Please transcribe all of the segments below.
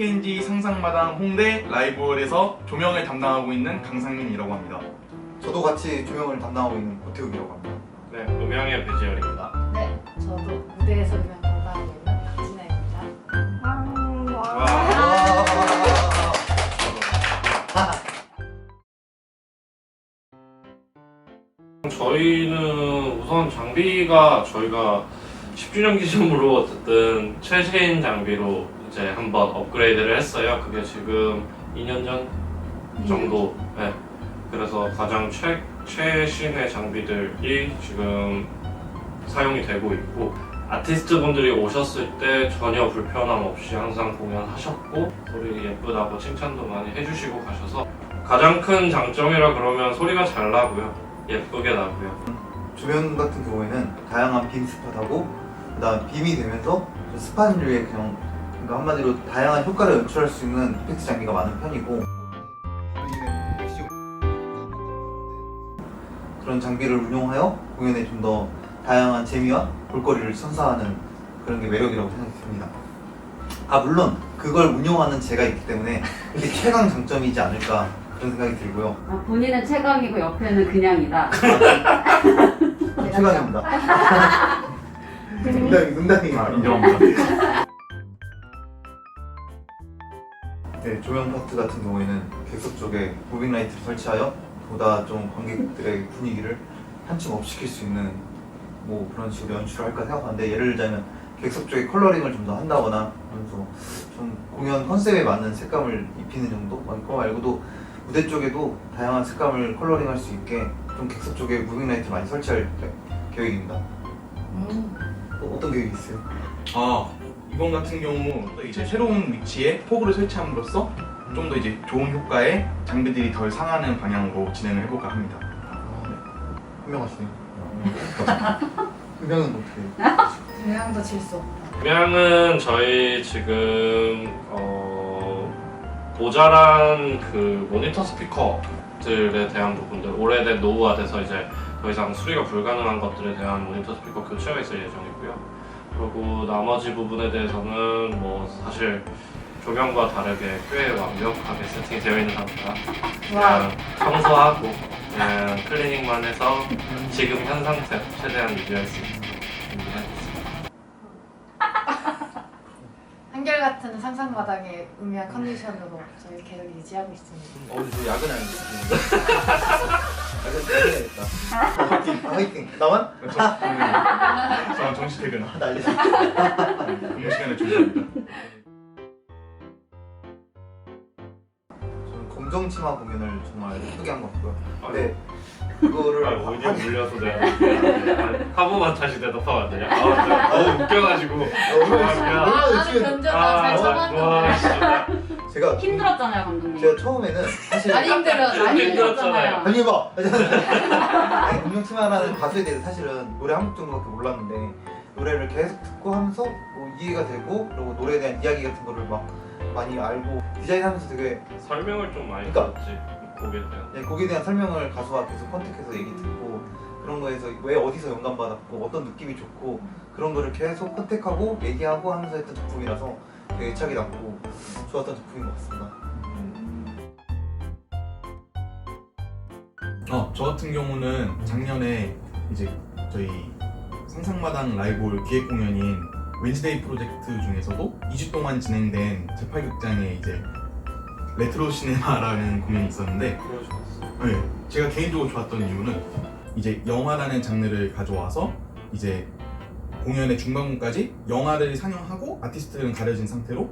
저는 KTNG 상상마당 홍대 라이브홀에서 조명을 담당하고 있는 강상민이라고 합니다. 저도 같이 조명을 담당하고 있는 고태욱이라고 합니다. 네, 음향의 배지열입니다. 네, 저도 무대에서 그냥 담당하고 있는 박진아입니다. 저희는 우선 장비가 저희가 10주년 기념으로 어쨌든 최신 장비로 이제 한번 업그레이드를 했어요. 그게 지금 2년 전 정도. 네. 그래서 가장 최, 최신의 장비들이 지금 사용이 되고 있고 아티스트 분들이 오셨을 때 전혀 불편함 없이 항상 공연하셨고 소리 예쁘다고 칭찬도 많이 해주시고 가셔서 가장 큰 장점이라 그러면 소리가 잘 나고요 예쁘게 나고요 조명 같은 경우에는 다양한 빔 스팟하고 그다음 빔이 되면서 좀 스팟류의 그냥 그러니까 한마디로 다양한 효과를 연출할 수 있는 이펙트 장비가 많은 편이고 그런 장비를 운용하여 공연에 좀 더 다양한 재미와 볼거리를 선사하는 그런 게 매력이라고 생각됩니다. 아 물론 그걸 운용하는 제가 있기 때문에 그게 최강 장점이지 않을까 그런 생각이 들고요. 아, 본인은 최강이고 옆에는 그냥이다. 최강입니다. 농담이 농담이 아, 인정합니다. 네, 조명 파트 같은 경우에는 객석 쪽에 무빙 라이트를 설치하여 보다 좀 관객들의 분위기를 한층 업시킬 수 있는 뭐 그런 식으로 연출을 할까 생각하는데 예를 들자면 객석 쪽에 컬러링을 좀 더 한다거나 좀 공연 컨셉에 맞는 색감을 입히는 정도? 뭐 그거 말고도 무대 쪽에도 다양한 색감을 컬러링할 수 있게 좀 객석 쪽에 무빙 라이트 많이 설치할 계획입니다. 음, 어, 어떤 계획이 있어요? 아 이번 같은 경우 또 이제 새로운 위치에 포그를 설치함으로써 좀 더 이제 좋은 효과에 장비들이 덜 상하는 방향으로 진행을 해볼까 합니다. 현명하시네요. 현명은 어떻게? 그냥도 질수 없다. 음향은 저희 지금 어, 모자란 그 모니터 스피커들에 대한 부분들 오래된 노후화돼서 이제 더 이상 수리가 불가능한 것들에 대한 모니터 스피커 교체가 있을 예정이고요. 그리고 나머지 부분에 대해서는 뭐 사실 조명과 다르게 꽤 완벽하게 세팅이 되어 있는 상태라 그냥 청소하고 그냥 클리닝만 해서 지금 현 상태 최대한 유지할 수 있는 같은 상상마당의 음향 컨디션으로 저희 계속 유지하고 있습니다. 어, 저 야근 하는 느낌인데. 야근 야근했다. 화이팅. 나만? 저, 정시 퇴근 아, 난리. 근무 시간에 준비합니다. 저는 검정 치마 공연을 정말 예쁘게 한 것 같고요. 근데 그거를 아, 오디오 물려서 내가 한 번만 다시 대답하면 안 되냐? 아, 진짜 너무 웃겨가지고 아, 아, 나는 지금 잘 와, 참았는데. 진짜 제가 힘들었잖아요, 감독님. 제가 처음에는 사실 많이 힘들어. 많이 힘들었잖아요. 아니 봐. 아니, 검정 치마라는 가수에 대해서 사실은 노래 한 곡 정도밖에 몰랐는데 노래를 계속 듣고 하면서 뭐 이해가 되고 그리고 노래에 대한 이야기 같은 거를 막 많이 알고 디자인하면서 되게 설명을 좀 많이 그러니까. 들었지 곡에 대한 네, 곡에 대한 설명을 가수와 계속 컨택해서 얘기 듣고 그런 거에서 왜 어디서 영감 받았고 어떤 느낌이 좋고 그런 거를 계속 컨택하고 얘기하고 하면서 했던 작품이라서 되게 애착이 남고 좋았던 작품인 것 같습니다. 어, 저 같은 경우는 작년에 이제 저희 상상마당 라이브 기획 공연인 웬스데이 프로젝트 중에서도 2주 동안 진행된 제8극장의 이제 레트로 시네마라는 공연이 있었는데. 네, 제가 개인적으로 좋았던 이유는 이제 영화라는 장르를 가져와서 이제 공연의 중반부까지 영화를 상영하고 아티스트는 가려진 상태로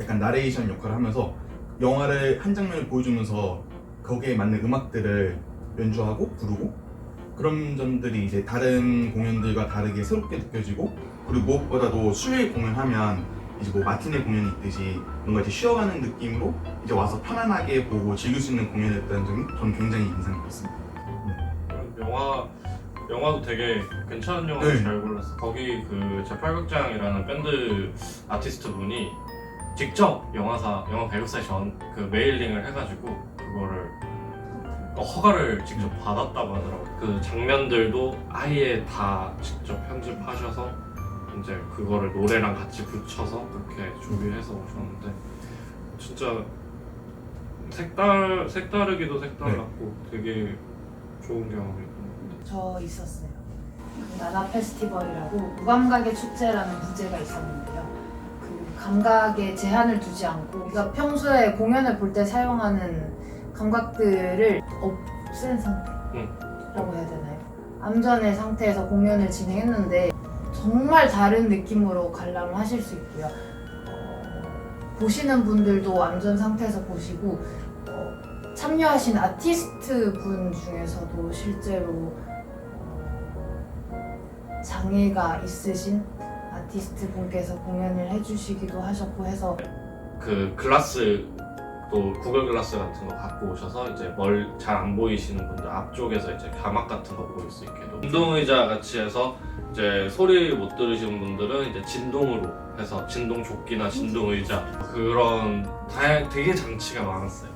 약간 나레이션 역할을 하면서 영화를 한 장면을 보여주면서 거기에 맞는 음악들을 연주하고 부르고 그런 점들이 이제 다른 공연들과 다르게 새롭게 느껴지고 그리고 무엇보다도 수요일 공연하면 이제 뭐 마티네 공연이 있듯이 뭔가 이제 쉬어가는 느낌으로 이제 와서 편안하게 보고 즐길 수 있는 공연이었다는 점이 저는 굉장히 인상 깊었습니다. 영화 영화도 되게 괜찮은 영화를 네. 잘 골랐어. 거기 그 제8극장이라는 밴드 아티스트 분이 직접 영화사 영화 배급사에 전그 메일링을 해가지고 그거를 어, 허가를 직접 받았다고 하더라고. 그 장면들도 아예 다 직접 편집하셔서 이제 그거를 노래랑 같이 붙여서 그렇게 준비해서 오셨는데 진짜 색달 색다르기도 색달랐고 되게 좋은 경험이었던 것 같아요. 저 있었어요. 그 나나 페스티벌이라고 무감각의 축제라는 부제가 있었는데요. 그 감각에 제한을 두지 않고 우리가 평소에 공연을 볼 때 사용하는 감각들을 없앤 상태라고 해야 되나요? 암전의 상태에서 공연을 진행했는데 정말 다른 느낌으로 관람을 하실 수 있고요. 어, 보시는 분들도 암전 상태에서 보시고 어, 참여하신 아티스트 분 중에서도 실제로 어, 장애가 있으신 아티스트 분께서 공연을 해주시기도 하셨고 해서 그 글라스 또 구글 글라스 같은 거 갖고 오셔서 이제 멀 잘 안 보이시는 분들 앞쪽에서 이제 가막 같은 거 보일 수 있게도 진동 의자 같이 해서 이제 소리 못 들으시는 분들은 이제 진동으로 해서 진동 조끼나 진동 의자 그런 다양 되게 장치가 많았어요.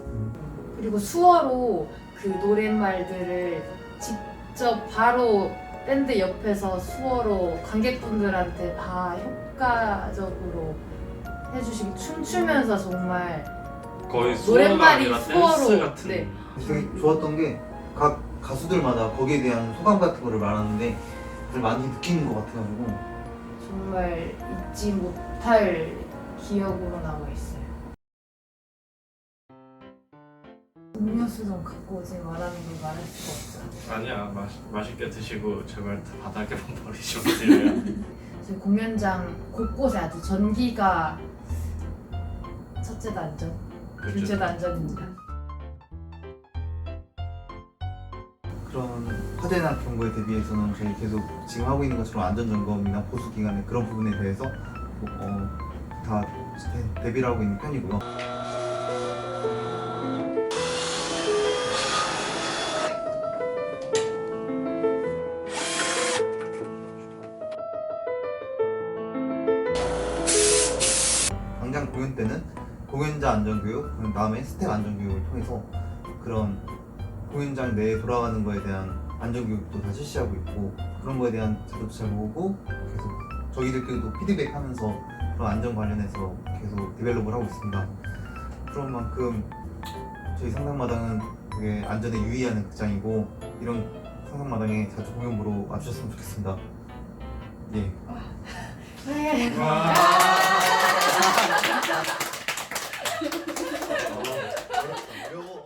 그리고 수어로 그 노랫말들을 직접 바로 밴드 옆에서 수어로 관객분들한테 다 효과적으로 해주시기 춤추면서 정말 거의 수어가 노랫말이 아니라 수어로, 댄스 같은 네. 되게 좋았던 게 각 가수들마다 거기에 대한 소감 같은 거를 말하는데 그걸 많이 느끼는 것 같아가지고 정말 잊지 못할 기억으로 남아 있어요. 음료수 좀 갖고 오지 말라는 걸 말할 수가 없죠. 아니야 맛 맛있게 드시고 제발 바닥에만 버리지 마세요. 저희 공연장 곳곳에 아주 전기가 첫째 단전, 둘째 그렇죠. 단전입니다. 그런 화재나 그런 거에 대비해서는 저희 계속 지금 하고 있는 것처럼 안전 점검이나 보수 기간에 그런 부분에 대해서 어, 다 대- 대비를 하고 있는 편이고요. 안전교육, 그 다음에 스텝 안전교육을 통해서 그런 공연장 내에 돌아가는 거에 대한 안전교육도 다 실시하고 있고 그런 거에 대한 자료도 잘 모으고 계속 저희들끼리도 피드백하면서 그런 안전 관련해서 계속 디벨롭을 하고 있습니다. 그런 만큼 저희 상상마당은 되게 안전에 유의하는 극장이고 이런 상상마당에 자주 공연 보러 와주셨으면 좋겠습니다. 예. 네. 와. 아, 어, 그렇다. 어려워.